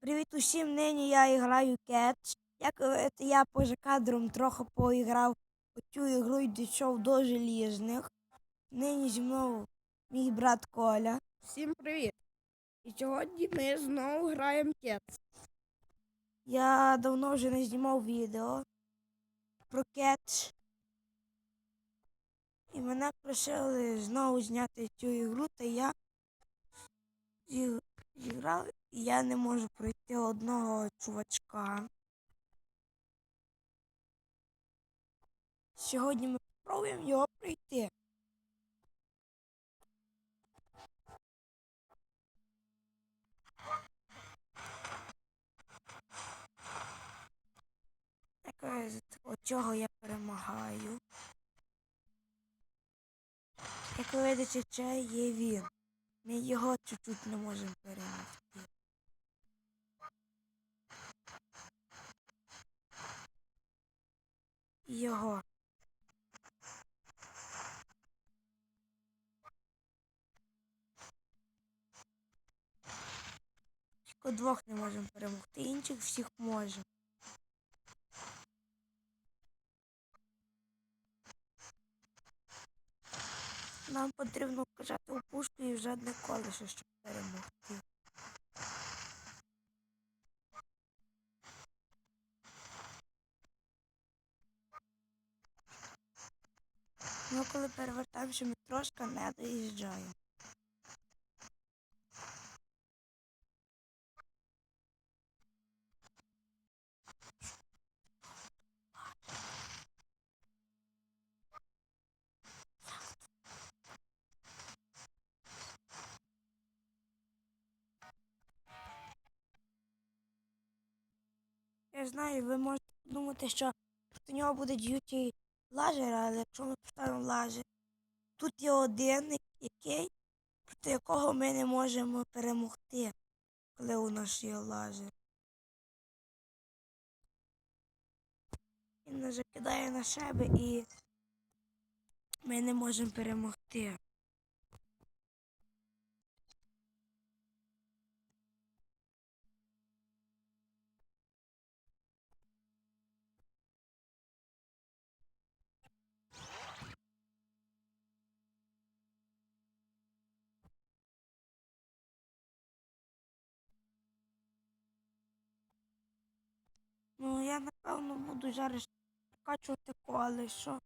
Привіт усім, нині я граю кетч. Як видите, я поза кадром трохи поіграв у цю ігру і дійшов до желізних. Нині зі мною мій брат Коля. Всім привіт! І сьогодні ми знову граємо кетс. Я давно вже не знімав відео про кетч. І мене просили знову зняти цю ігру, та я зі- зіграв, я не можу пройти одного чувачка. Сьогодні ми спробуємо його пройти. Так чого я перемагаю. Як ви видите, це є він. Ми його чуть-чуть не можемо перемогти. Його. Тільки двох не можемо перемогти, інших всіх можемо. Нам потрібно вкажати у пушку і в жодне колесо, щоб перемогти. Коли перевертаємося, ми трошки не доїжджаємо. Я знаю, ви можете подумати, що проти нього буде д'юті лазер, але якщо ми поставимо лазер, тут є один, який, проти якого ми не можемо перемогти, коли у нас є лазер. Він нас закидає на себе і ми не можемо перемогти. Ну, я напевно буду зараз прокачувати колесо.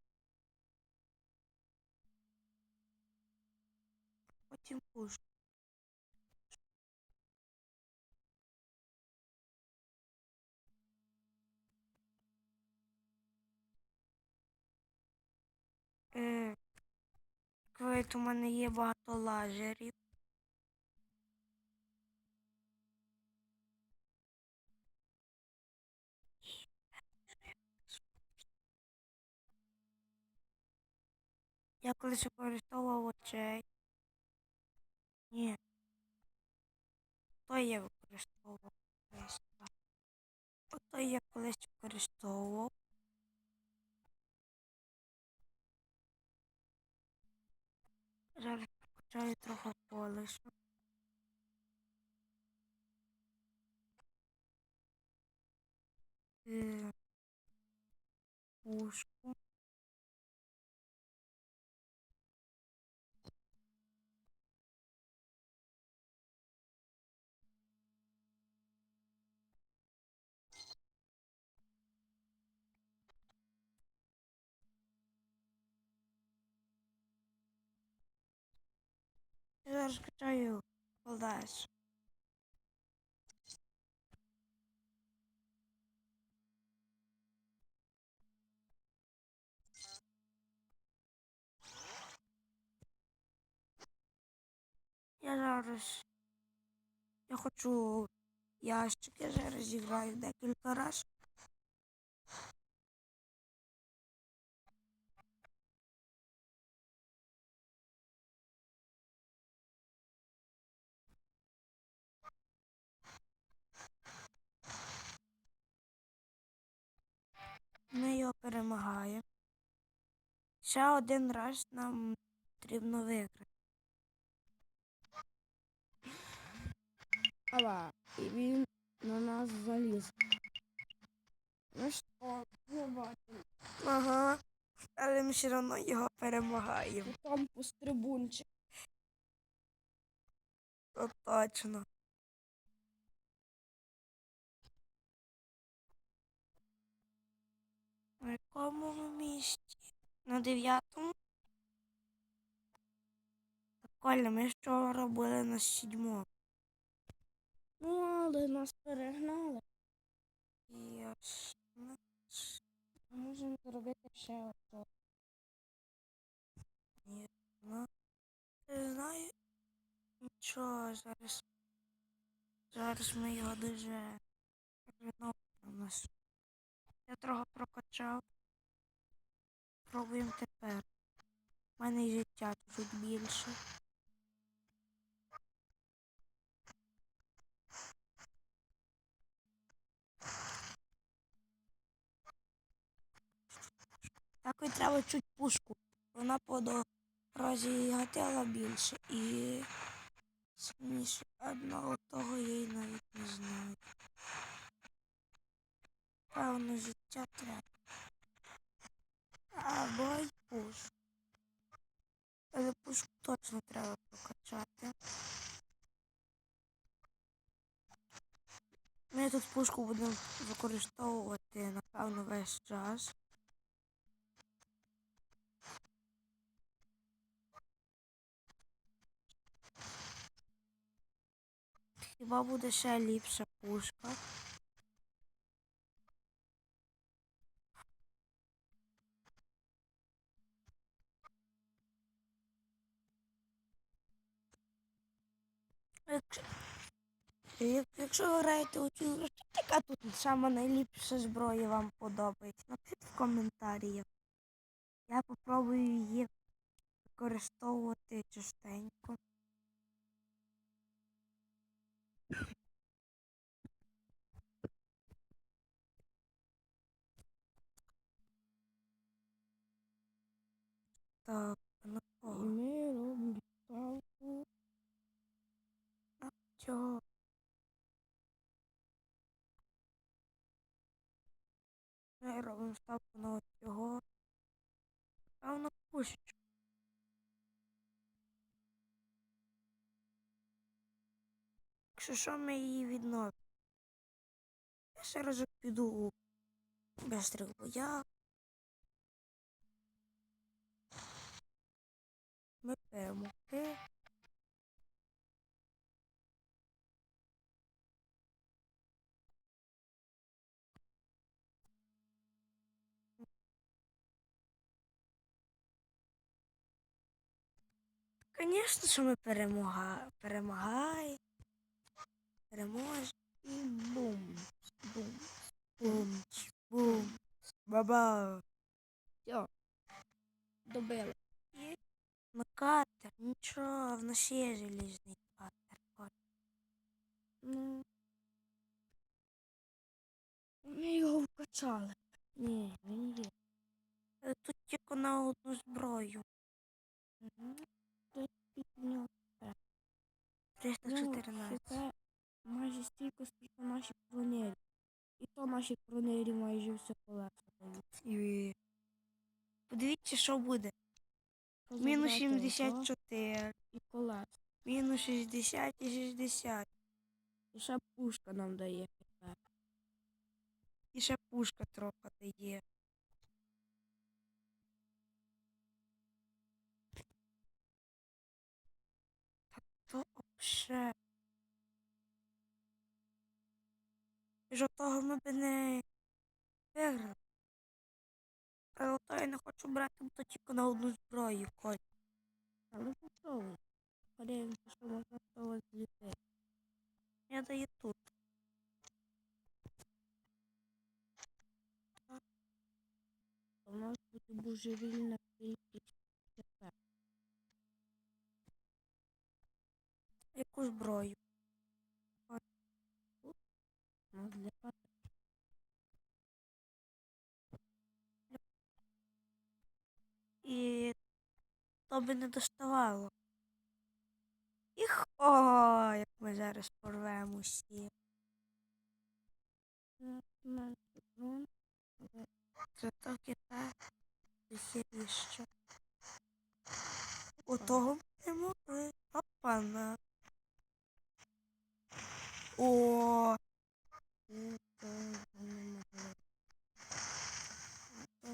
Потім пушу. Е, у мене є багато лазерів. Я колись використовував оцей. Ні. Той я використовував колись. Отой я колись використовував. Зараз прокачаю трохи колесо. Е, Пушку. Зараз качаю колесо. Я зараз. Я хочу ящик, я зараз зіграю декілька разів. Його перемагаємо. Ще один раз нам потрібно виграти. Ава. І він на нас заліз. Ну що, не бачимо. Ага. Але ми все одно його перемагаємо. Там пострибунчик. То точно. На якому ми місці? На дев'ятому? Прикольно, ми вчора були на сідьмому. Ну, але нас перегнали. Ясно. Можемо зробити ще одно. Ну, не знаю. Нічого, зараз. Зараз ми його дуже хреново у нас. Я трохи прокачав. Пробуємо тепер. У мене життя чуть більше. Так і треба чуть пушку. Вона по дорозі гатила більше і сильніше одного того я й навіть не знаю. Певно, життя треба. Або й пуш. Але пушку точно треба прокачати. Ми тут пушку будемо використовувати, напевно, весь час. Хіба буде ще ліпша пушка? Якщо, ви граєте у цю гру, яка тут сама найліпша зброя вам подобається? Напишіть в коментарях. Я попробую її використовувати частенько. Так, на І кого? ми робимо ставку. Чого? Ми робимо ставку на цього. Певно, пушечку. Якщо що, ми її відновимо. Я ще разок піду у бистрих боях. Ми перемогли. Звісно, що ми перемога... перемагаємо. Переможемо. І бум. Бум. Бум, бум, баба. Все. Добили. Ми катер, нічого, в нас є желізний катер. Ну. Ми його вкачали. Ні, він є. Тут тільки на одну зброю. Тут 314. Майже стільки, скільки наші кронері. І то наші кронері майже все дають. І... Подивіться, що буде. Мінус 74, І колеса. мінус 60 і 60. І ще пушка нам дає. І ще пушка трохи дає. Та то вообще. Ж того ми б не виграли. Але то я не хочу брати, бо то тільки на одну зброю коль. Але попробуй. Подивимося, що можна з того зліпити. Я даю тут. У нас буде божевільна кількість Яку зброю? У нас для. І то би не доставало. Їх, о, як ми зараз порвемо всі. Це. Так і. У того могли. Опана. О, ну, то не могли. А то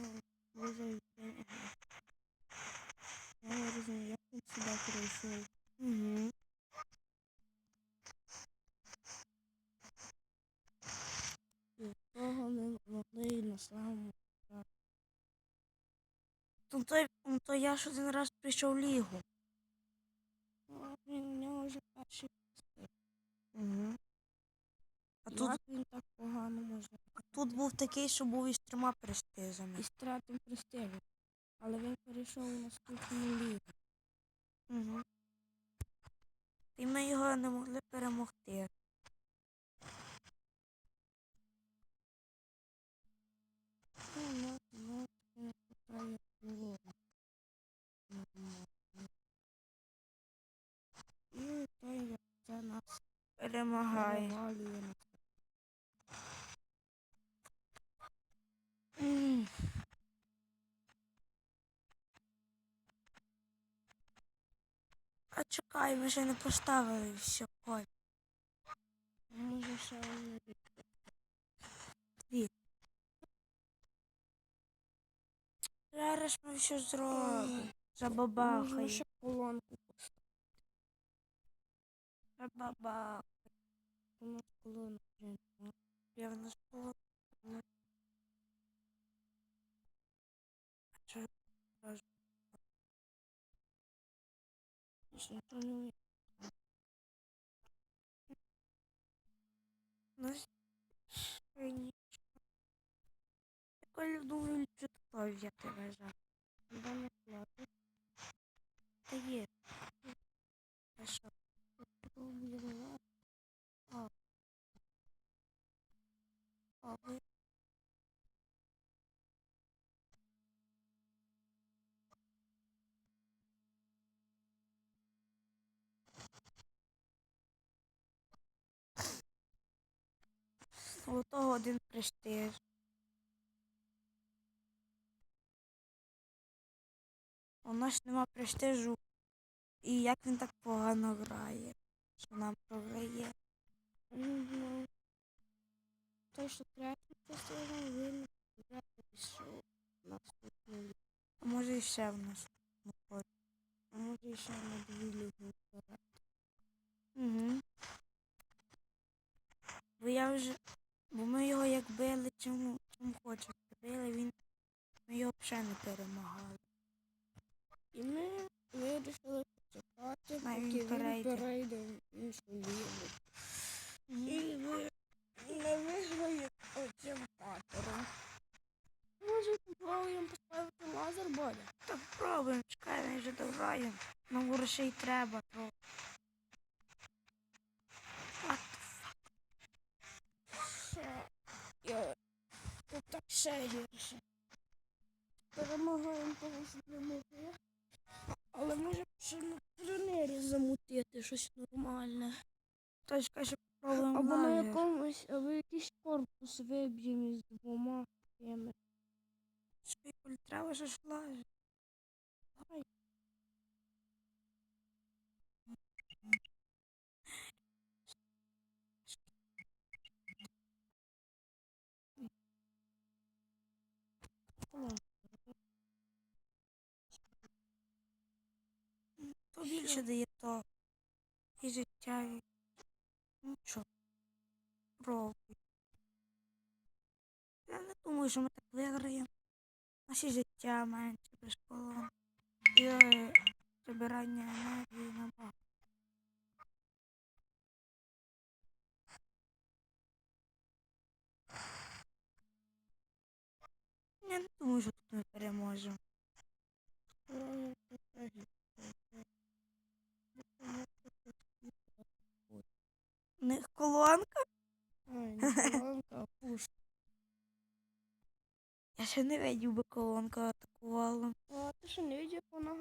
дуже він- Я не розумію, як він сюди прийшов. угу. І того не могли і на самому. То, той, ну, то я ж один раз прийшов в лігу. Він нього вже перший. Угу. А тут, він так погано може А тут був такий, що був із трьома престижами. і стратив престижу. Але він перейшов у наступну лігу. Угу. І ми його не могли перемогти. Ну, ну, ну, не. І той, це нас Перемагає. А чекай, ми ще не поставили все. Ой, Може ще одне зараз ми все зробимо. Можна Забабахаємо. ще колонку поставити. Забабахаємо. У нас колонок вже немає. Я в нас було. Ну. А що зразу? Ще нічого не вийде. Ну, ще ні. Я думаю, що такое взяти вважаю. Де не платить. Та є. А що? Проблема. А ви? У У нас нема престижу. І як він так погано грає, що нам програє. Той, що третій престижем, він пішов на наступну лігу. А може і ще в нас. виходить. А може ще на дві ліги. Угу. Бо я вже. Бо ми його як били, чому, чому хочете били, він. Ми його взагалі не перемагали. І ми вирішили почекати, поки він перейде. в іншу лігу. І ви не виграє оцим патером. Може, попробуємо поставити лазер, Бодя? Та пробуємо, чекай, він вже дограє. Нам грошей треба. трохи. Я... Тут так ще гірше. Перемагаємо того, що не могли. Але може ще на тренері замутити щось нормальне. Та каже, попробуємо Або на якомусь, або якийсь корпус виб'ємо з двома. Чекай, треба ж лазер. Більше дає то. І життя. І... Що? Пробуй. Я не думаю, що ми так виграємо. Наші життя менше колон. І е, забирання енергії набагато. Я не думаю, що тут ми переможемо. Ладно, це трагедія. У них колонка. Ай, не колонка, а пушка. Я ще не видів би колонка атакувала. А ти ще не видів, вона